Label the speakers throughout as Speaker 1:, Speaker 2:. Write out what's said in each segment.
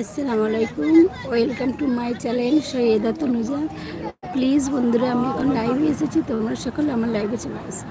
Speaker 1: আসসালামু আলাইকুম welcome to my channel Syeda Tanuja please বন্ধুরা, আমি এখন লাইভে এসেছি, তোমরা সকলে আমার লাইভে চলে আসো।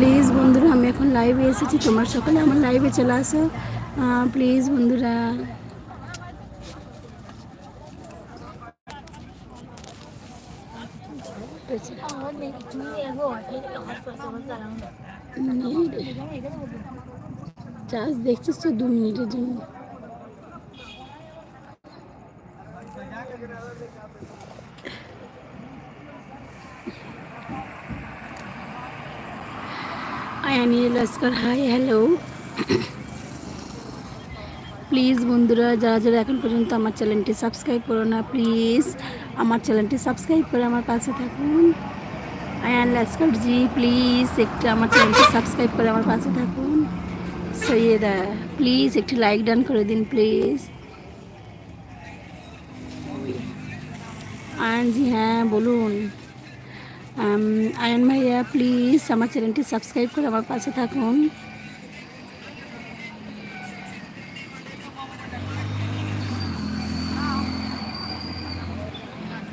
Speaker 1: প্লিজ বন্ধুরা, আমি এখন লাইভে এসেছি, তোমার সকলে আমার লাইভে চলে আসো। প্লিজ বন্ধুরা। চার্জ দেখছিস তো দু মিনিটের জন্য। Ayani Laskar hi, hello. Please বন্ধুরা, যারা যারা এখন পর্যন্ত আমার চ্যানেলটি সাবস্ক্রাইব করো না, প্লিজ আমার চ্যানেলটি সাবস্ক্রাইব করে আমার পাশে থাকুন। আয়ান লস্কর জি, প্লিজ একটু আমার চ্যানেলটি সাবস্ক্রাইব করে আমার পাশে থাকুন। সৈয়দা, প্লিজ একটি লাইক ডান করে দিন, প্লিজ। আয়ান জি হ্যাঁ বলুন। আয়ন ভাইয়া প্লিজ আমার চ্যানেলটি সাবস্ক্রাইব করে আমার পাশে থাকুন।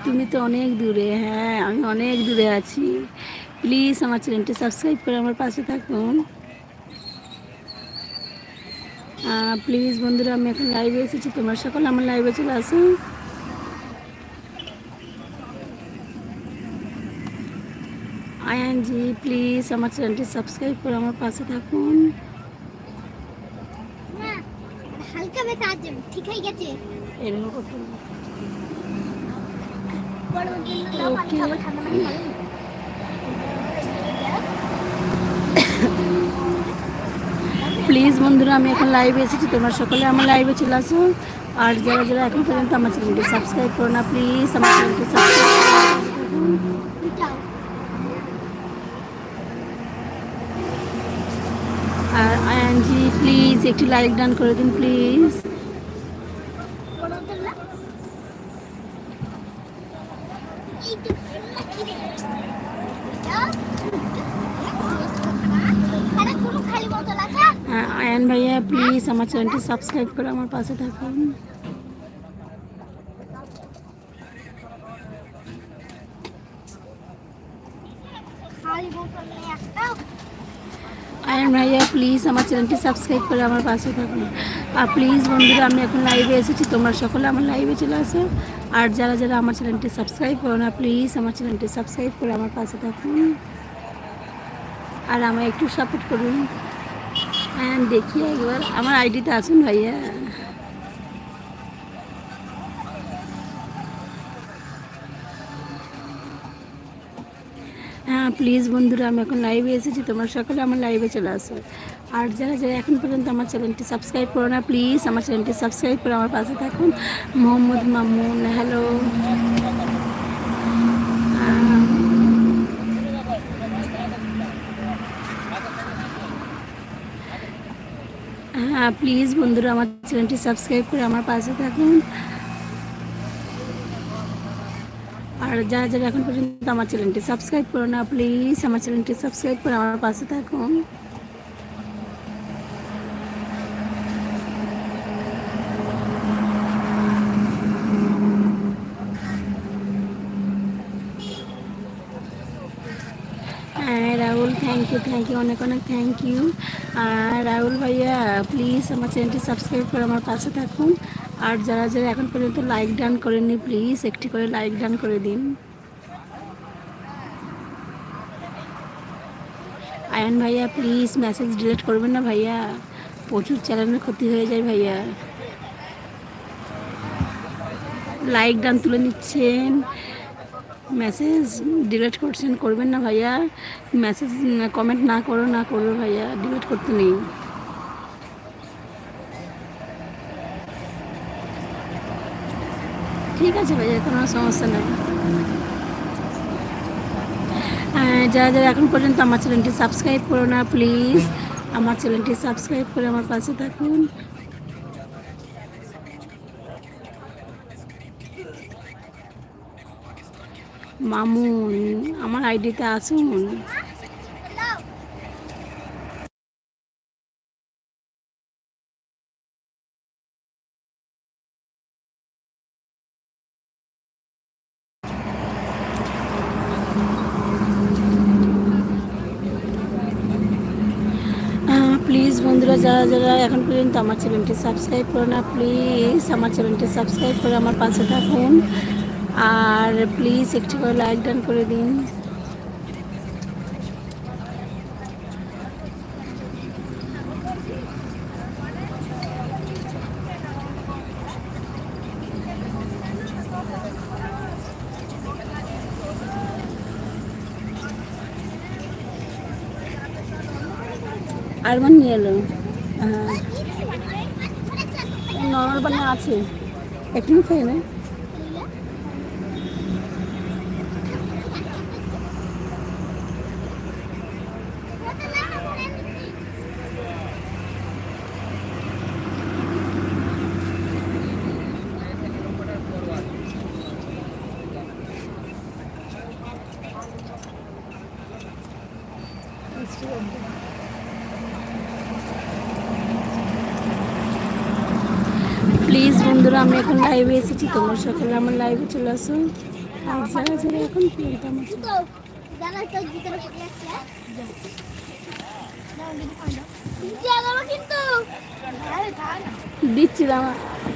Speaker 1: তুমি তো অনেক দূরে হ্যাঁ আমি অনেক দূরে আছি। প্লিজ আমার চ্যানেলটি সাবস্ক্রাইব করে আমার পাশে থাকুন। প্লিজ বন্ধুরা, আমি এখন লাইভে এসেছি, তোমার সকল আমার লাইভে চলে আসুন আয়ানজি প্লিজ আমার চ্যানেলটি সাবস্ক্রাইব করে আমার পাশে থাকুন।
Speaker 2: হালকা ব্যথা আছে ঠিক হয়ে গেছে।
Speaker 1: এরকম করতে প্লিজ বন্ধুরা আমি এখন লাইভে এসেছি তোমরা সকলে আমার লাইভে চলে আসো। আর যারা যারা এখন পর্যন্ত আমার চ্যানেলটি সাবস্ক্রাইব করো না প্লিজ আমার চ্যানেলটি সাবস্ক্রাইব আর আয়ানজি প্লিজ একটি লাইক ডান করে দিন প্লিজ আয়ান ভাইয়া প্লিজ আমার চ্যানেলটি সাবস্ক্রাইব করে আমার পাশে থাকুন
Speaker 2: খালি বোতল একটা
Speaker 1: আয়ন ভাইয়া প্লিজ আমার চ্যানেলটি সাবস্ক্রাইব করে আমার পাশে থাকুন। আর প্লিজ বন্ধুরা, আমি এখন লাইভে এসেছি, তোমরা সকলে আমার লাইভে চলে আসো। আর যারা যারা আমার চ্যানেলটি সাবস্ক্রাইব করো না প্লিজ আমার চ্যানেলটি সাবস্ক্রাইব করে আমার পাশে থাকুন। আর আমায় একটু সাপোর্ট করুন। হ্যাঁ দেখি একবার। আমার আইডিতে আসুন ভাইয়া। প্লিজ বন্ধুরা, আমি এখন লাইভে এসেছি, তোমরা সকলে আমার লাইভে চলে আসো। আর যারা যারা এখন পর্যন্ত আমার চ্যানেলটি সাবস্ক্রাইব করো না প্লিজ আমার চ্যানেলটি সাবস্ক্রাইব করে আমার পাশে থাকুন। মোহাম্মদ মামুন হ্যালো হ্যাঁ প্লিজ বন্ধুরা, আমার চ্যানেলটি সাবস্ক্রাইব করে আমার পাশে থাকুন। আর যারা যারা এখন পর্যন্ত আমার চ্যানেলটি সাবস্ক্রাইব করো না প্লিজ আমার চ্যানেলটি সাবস্ক্রাইব করে আমার পাশে থাকুন। হ্যাঁ Rahul thank you thank you অনেক অনেক থ্যাংক ইউ আর রাহুল ভাইয়া প্লিজ আমার চ্যানেলটি সাবস্ক্রাইব করে আমার পাশে থাকুন। আর যারা যারা এখন পর্যন্ত লাইক ডান করেননি প্লিজ একটি করে লাইক ডান করে দিন। আয়ন ভাইয়া প্লিজ মেসেজ ডিলিট করবেন না ভাইয়া। প্রচুর চ্যানেলের ক্ষতি হয়ে যায় ভাইয়া। লাইক ডান তুলে নিচ্ছেন। মেসেজ ডিলিট করছেন, করবেন না ভাইয়া। মেসেজ কমেন্ট না করো না করো ভাইয়া ডিলিট করতে নেই। ঠিক আছে ভাইয়া, কোনো সমস্যা নেই। যারা যারা এখন পর্যন্ত আমার চ্যানেলটি সাবস্ক্রাইব করো না প্লিজ আমার চ্যানেলটি সাবস্ক্রাইব করে আমার পাশে থাকুন। মামুন, আমার আইডিতে আসুন প্লিজ বন্ধুরা যারা যারা পর্যন্ত আমার চ্যানেলটি সাবস্ক্রাইব করো না প্লিজ আমার চ্যানেলটি সাবস্ক্রাইব করে আমার পাশে থাকুন। আর প্লিজ একটি করে লাইক ডান করে দিন। আরমান নিয়ে এলো। বান্না আছে। একটু খেয়ে প্লিজ বন্ধুরা, আমি এখন লাইভে এসেছি, তোমরা সকালে আমার লাইভে চলে আসুন আর যারা যারা এখন পর্যন্ত আমার
Speaker 2: জানা তো ভিতরে পড়ে আছে জানাব কিন্তু
Speaker 1: দিচ্ছি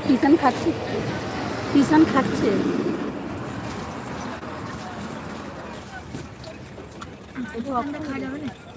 Speaker 1: কিষান খাচ্ছে। কিষান খাচ্ছে Punjabi কটরা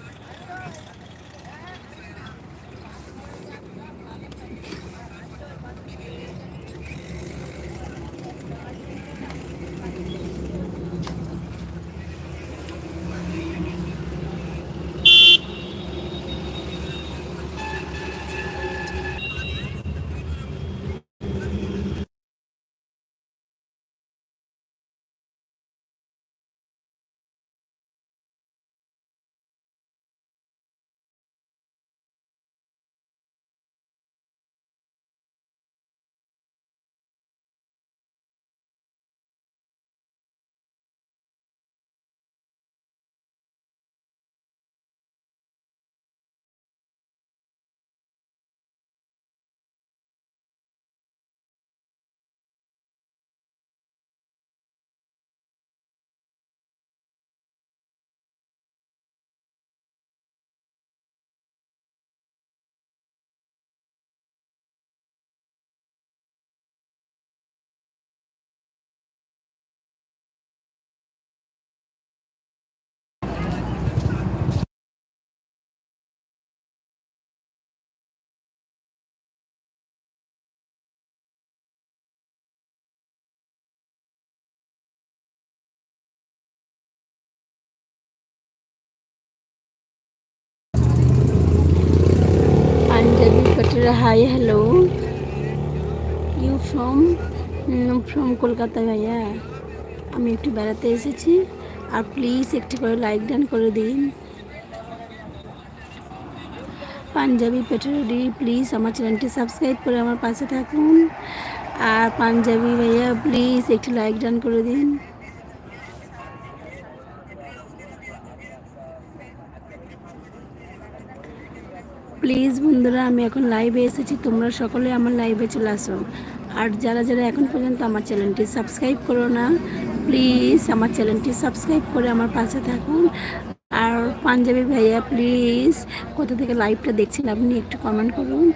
Speaker 1: hi hello you from from Kolkata ভাইয়া? আমি একটু বেড়াতে এসেছি। আর প্লিজ একটি করে লাইক ডান করে দিন। পাঞ্জাবি পেট্রোডি প্লিজ আমার চ্যানেলটি সাবস্ক্রাইব করে আমার পাশে থাকুন। আর পাঞ্জাবি ভাইয়া প্লিজ একটি লাইক ডান করে দিন। প্লিজ বন্ধুরা, আমি এখন লাইভে এসেছি। তোমরা সকলে আমার লাইভে চলে আসো। আর যারা যারা এখন পর্যন্ত আমার চ্যানেলটি সাবস্ক্রাইব করো না প্লিজ আমার চ্যানেলটি সাবস্ক্রাইব করে আমার পাশে থাকুন। আর পাঞ্জাবি ভাইয়া প্লিজ কোথা থেকে লাইভটা দেখছেন আপনি একটু কমেন্ট করুন।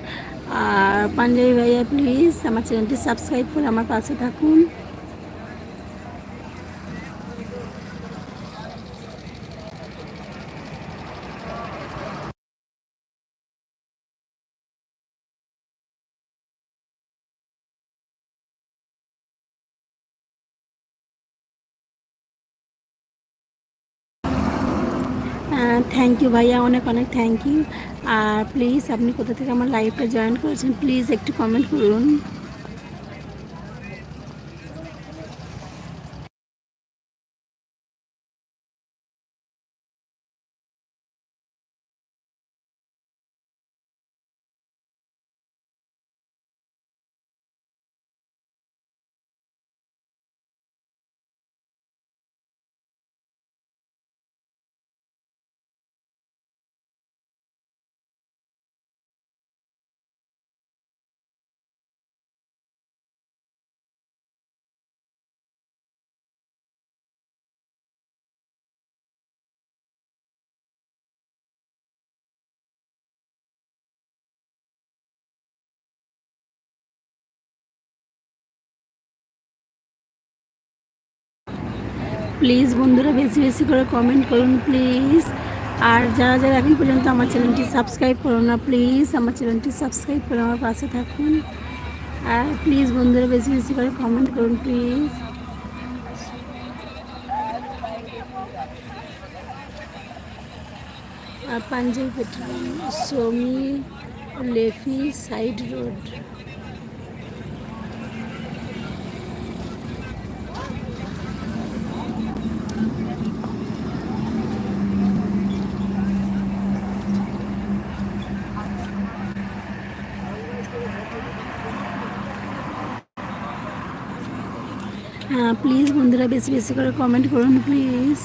Speaker 1: আর পাঞ্জাবি ভাইয়া প্লিজ আমার চ্যানেলটি সাবস্ক্রাইব করে আমার পাশে থাকুন। থ্যাংক ইউ ভাইয়া, অনেক অনেক থ্যাংক ইউ আর প্লিজ আপনি কোথা থেকে আমার লাইভটা জয়েন করেছেন প্লিজ একটু কমেন্ট করুন। প্লিজ বন্ধুরা বেশি বেশি করে কমেন্ট করুন প্লিজ আর যারা যারা এখন পর্যন্ত আমার চ্যানেলটি সাবস্ক্রাইব করো না প্লিজ আমার চ্যানেলটি সাবস্ক্রাইব করে আমার পাশে থাকুন। আর প্লিজ বন্ধুরা বেশি বেশি করে কমেন্ট করুন প্লিজ আর পাঞ্জাবি পেট্রোল সমি, লেফি সাইড রোড বন্ধুরা বেশি বেশি করে কমেন্ট করুন প্লিজ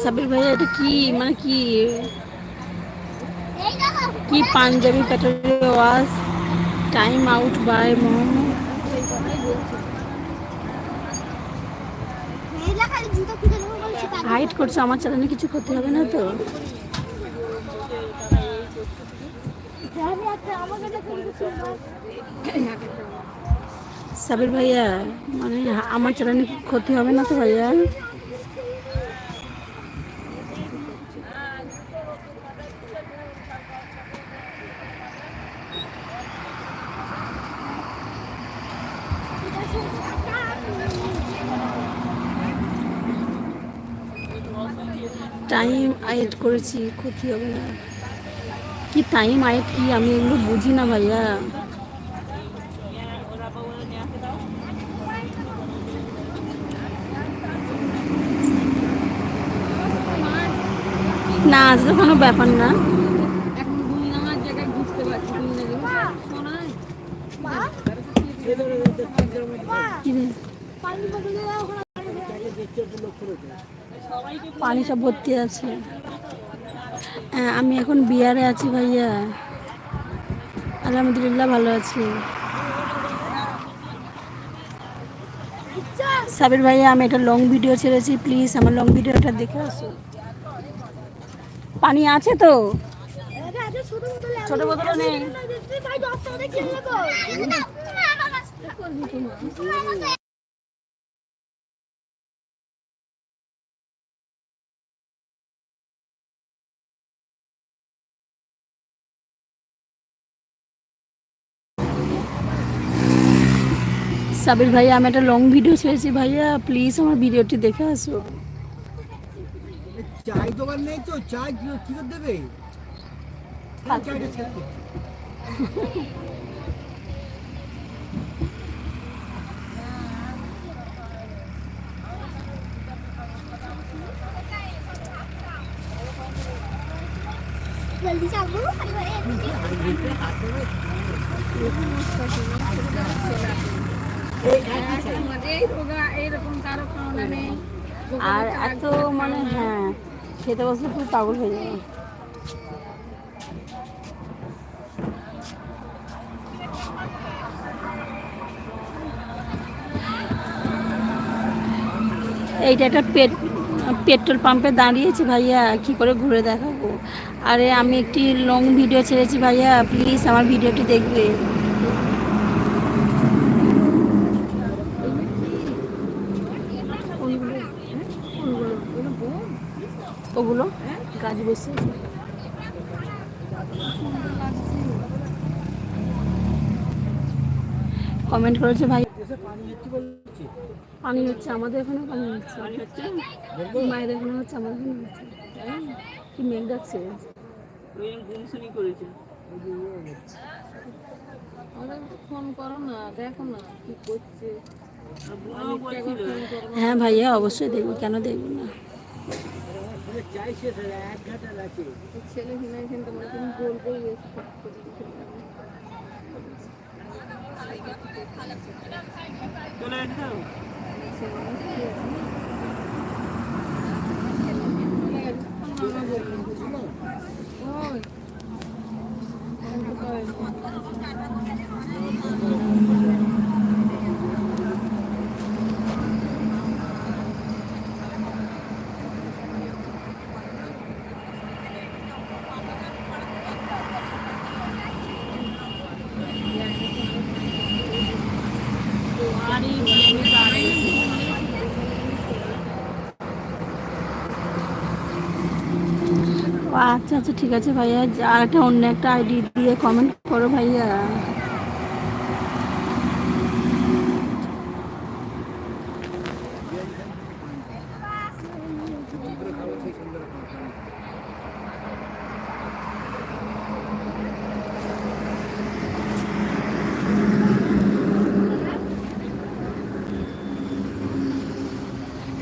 Speaker 1: সাবির ভাইয়া এটা কি? মানে কি? কি Punjabi pattern was time out by Mohammad. Height করছ, আমার চ্যানেলে কিছু ক্ষতি হবে না তো? সাবির ভাইয়া মানে আমার চ্যানেলে ক্ষতি হবে না তো ভাইয়া টাইম আয়েট করেছি ক্ষতি হবে না। কি টাইম আয়েট কি? আমি এগুলো বুঝি না ভাইয়া। না আজকে কোনো ব্যাপার না?
Speaker 2: পানি
Speaker 1: সব ভর্তি আছে। আমি এখন বিয়ারে আছি ভাইয়া। আলহামদুলিল্লাহ ভালো আছি। সাবির ভাইয়া আমি একটা লং ভিডিও ছেড়েছি প্লিজ আমার লং ভিডিওটা দেখে আসো। পানি আছে তো?
Speaker 2: ছোট বোতলে
Speaker 1: নেই
Speaker 2: ভাই দশ টাকা দিয়ে কিনে নেব
Speaker 1: সাবির ভাইয়া আমি একটা লং ভিডিও ছেড়েছি। ভাইয়া প্লিজ আমার ভিডিওটি দেখে আসো।
Speaker 3: চাই দোকান নেই তো চাই কি কি করে দেবে? চাইটা শেষ করছি।
Speaker 2: জলদি চালবো খালি ভাই
Speaker 4: এই রোগা এইরকম কারও খাওয়া নেই
Speaker 1: আর এত মানে হ্যাঁ খেতে বসলে পুরো পাগল হয়ে যাবে। এইটা একটা পেট পেট্রোল পাম্পে দাঁড়িয়েছি ভাইয়া কি করে ঘুরে দেখাবো? আরে আমি একটি লং ভিডিও ছেড়েছি ভাইয়া প্লিজ আমার ভিডিওটি দেখবে। ওগুলো? গাছ বসে কমেন্ট করেছে ভাই।
Speaker 3: পানি হচ্ছে,
Speaker 1: আমাদের এখানে পানি হচ্ছে। মায়ের এখানে হচ্ছে, আমাদের এখানে হচ্ছে। কি মেঘ ডাকছে
Speaker 4: ফোন করো না দেখো না করছে
Speaker 1: হ্যাঁ ভাইয়া, অবশ্যই দেখব। কেন দেখব না?
Speaker 4: ছেলে কিনা এখানে তোমরা তুমি বলব
Speaker 1: ও আচ্ছা আচ্ছা ঠিক আছে ভাইয়া। আর একটা অন্য একটা আইডি দিয়ে কমেন্ট করো ভাইয়া।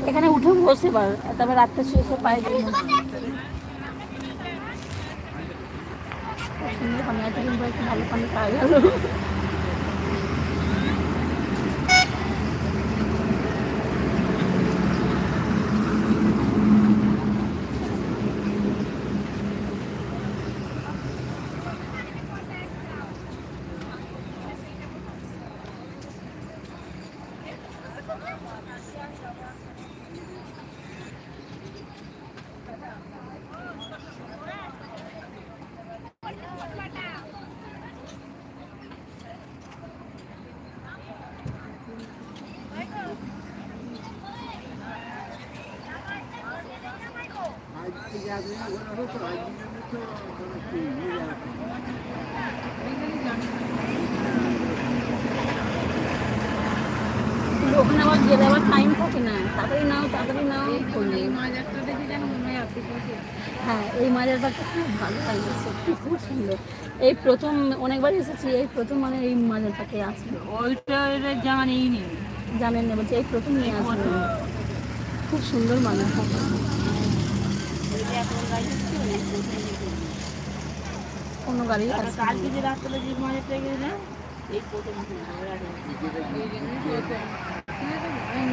Speaker 1: এখানে উঠে বসে পার তারপর রাত্রে শুয়ে পায়ে সুন্দর এতদিন পর ভালো পানি পাওয়া গেল আবার গেলে আবার টাইম থাকে না। তাড়াতাড়ি নাও তাড়াতাড়ি নাও। করলে
Speaker 4: এই মাজারটা দেখে যেন মনে হয়
Speaker 1: হ্যাঁ এই মাজারটা খুব ভালো লাগে সত্যি খুব সুন্দর। এই প্রথম অনেকবার এসেছি এই প্রথম মানে এই মাজারটাকে আসলো
Speaker 4: ওইটা জামা নেই নি
Speaker 1: জানেন না বলছি এই প্রথম নিয়ে আসলো খুব সুন্দর মাজারটা। কোনো গাড়ি আসছে না।
Speaker 4: কালকে যে রাস্তাটা যে মাজারটা গেলে এই প্রথম।
Speaker 1: কি